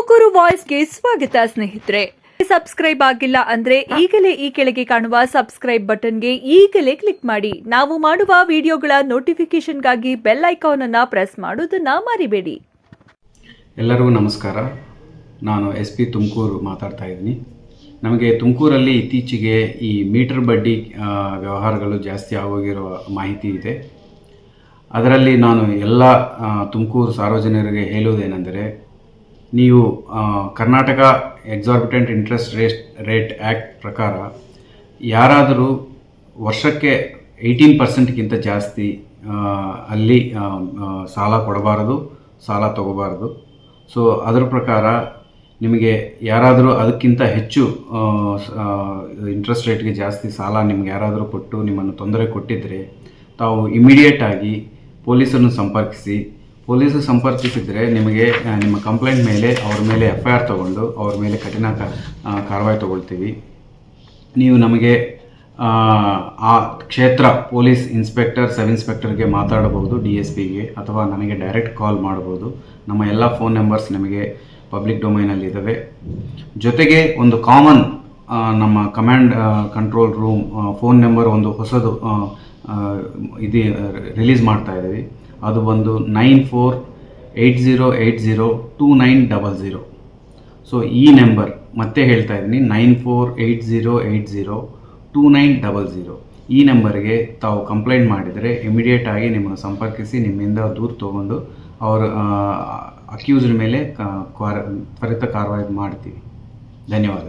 ತುಮಕೂರು ವಾಯ್ಸ್ಗೆ ಸ್ವಾಗತ, ಸ್ನೇಹಿತರೆ. ಸಬ್ಸ್ಕ್ರೈಬ್ ಆಗಿಲ್ಲ ಅಂದ್ರೆ ಈಗಲೇ ಈ ಕೆಳಗೆ ಕಾಣುವ ಸಬ್ಸ್ಕ್ರೈಬ್ ಬಟನ್ಗೆ ಈಗಲೇ ಕ್ಲಿಕ್ ಮಾಡಿ. ನಾವು ಮಾಡುವ ವಿಡಿಯೋಗಳ ನೋಟಿಫಿಕೇಶನ್ಗಾಗಿ ಬೆಲ್ ಐಕಾನ್ ಅನ್ನ ಪ್ರೆಸ್ ಮಾಡೋದನ್ನ ಮರಿಬೇಡಿ. ಎಲ್ಲರಿಗೂ ನಮಸ್ಕಾರ. ನಾನು ಎಸ್ ಪಿ ತುಮಕೂರು ಮಾತಾಡ್ತಾ ಇದ್ದೀನಿ. ನಮಗೆ ತುಮಕೂರಲ್ಲಿ ಇತ್ತೀಚೆಗೆ ಈ ಮೀಟರ್ ಬಡ್ಡಿ ವ್ಯವಹಾರಗಳು ಜಾಸ್ತಿ ಆಗೋಗಿರೋ ಮಾಹಿತಿ ಇದೆ. ಅದರಲ್ಲಿ ನಾನು ಎಲ್ಲ ತುಮಕೂರು ಸಾರ್ವಜನಿಕರಿಗೆ ಹೇಳುವುದೇನೆಂದರೆ ನೀವು Karnataka exorbitant interest rate rate act ಪ್ರಕಾರ ಯಾರಾದರೂ ವರ್ಷಕ್ಕೆ ಏಯ್ಟೀನ್ ಪರ್ಸೆಂಟ್ಗಿಂತ ಜಾಸ್ತಿ ಅಲ್ಲಿ ಸಾಲ ಕೊಡಬಾರದು, ಸಾಲ ತಗೋಬಾರದು. ಸೊ ಅದರ ಪ್ರಕಾರ ನಿಮಗೆ ಯಾರಾದರೂ ಅದಕ್ಕಿಂತ ಹೆಚ್ಚು ಇಂಟ್ರೆಸ್ಟ್ ರೇಟ್ಗೆ ಜಾಸ್ತಿ ಸಾಲ ನಿಮ್ಗೆ ಯಾರಾದರೂ ಕೊಟ್ಟು ನಿಮ್ಮನ್ನು ತೊಂದರೆ ಕೊಟ್ಟಿದ್ದರೆ ತಾವು ಇಮಿಡಿಯೇಟ್ ಆಗಿ ಪೊಲೀಸರನ್ನು ಸಂಪರ್ಕಿಸಿ ಪೊಲೀಸರು ಸಂಪರ್ಕಿಸಿದರೆ ನಿಮಗೆ ನಿಮ್ಮ ಕಂಪ್ಲೇಂಟ್ ಮೇಲೆ ಅವ್ರ ಮೇಲೆ ಎಫ್ ಐ ಆರ್ ತೊಗೊಂಡು ಅವ್ರ ಮೇಲೆ ಕಠಿಣ ಕ- ಆ, ಕಾರ್ಯವಾಯಿ ತಗೊಳ್ತೀವಿ. ನೀವು ನಮಗೆ ಆ, ಕ್ಷೇತ್ರ ಪೊಲೀಸ್ ಇನ್ಸ್ಪೆಕ್ಟರ್ ಸಬ್ ಇನ್ಸ್ಪೆಕ್ಟರ್ಗೆ ಮಾತಾಡಬಹುದು ಡಿ ಎಸ್ ಪಿಗೆ ಅಥವಾ ನನಗೆ ಡೈರೆಕ್ಟ್ ಕಾಲ್ ಮಾಡಬಹುದು. ನಮ್ಮ ಎಲ್ಲ ಫೋನ್ ನಂಬರ್ಸ್ ನಿಮಗೆ ಪಬ್ಲಿಕ್ ಡೊಮೈನಲ್ಲಿ ಇದ್ದಾವೆ. ಜೊತೆಗೆ ಒಂದು ಕಾಮನ್ ನಮ್ಮ command control room phone number ಒಂದು ಹೊಸದು ಇದು ರಿಲೀಸ್ ಮಾಡ್ತಾ ಅದು ಬಂದು nine four eight zero eight zero two nine double zero so ಈ ನಂಬರ್ ಮತ್ತೆ ಹೇಳ್ತಾ ಇದ್ದೀನಿ, nine four eight zero eight zero two nine double zero ಈ ನಂಬರ್ಗೆ ತಾವು ಕಂಪ್ಲೇಂಟ್ ಮಾಡಿದರೆ ಇಮಿಡಿಯೇಟ್ ಆಗಿ ನಿಮ್ಮನ್ನು ಸಂಪರ್ಕಿಸಿ, ನಿಮ್ಮಿಂದ ದೂರು ತೊಗೊಂಡು ಅವರು ಅಕ್ಯೂಸ್ಡ್ ಮೇಲೆ ಕ್ವಾರ, ತ್ವರಿತ ಕಾರ್ವಾಯಿ ಮಾಡ್ತೀವಿ. ಧನ್ಯವಾದ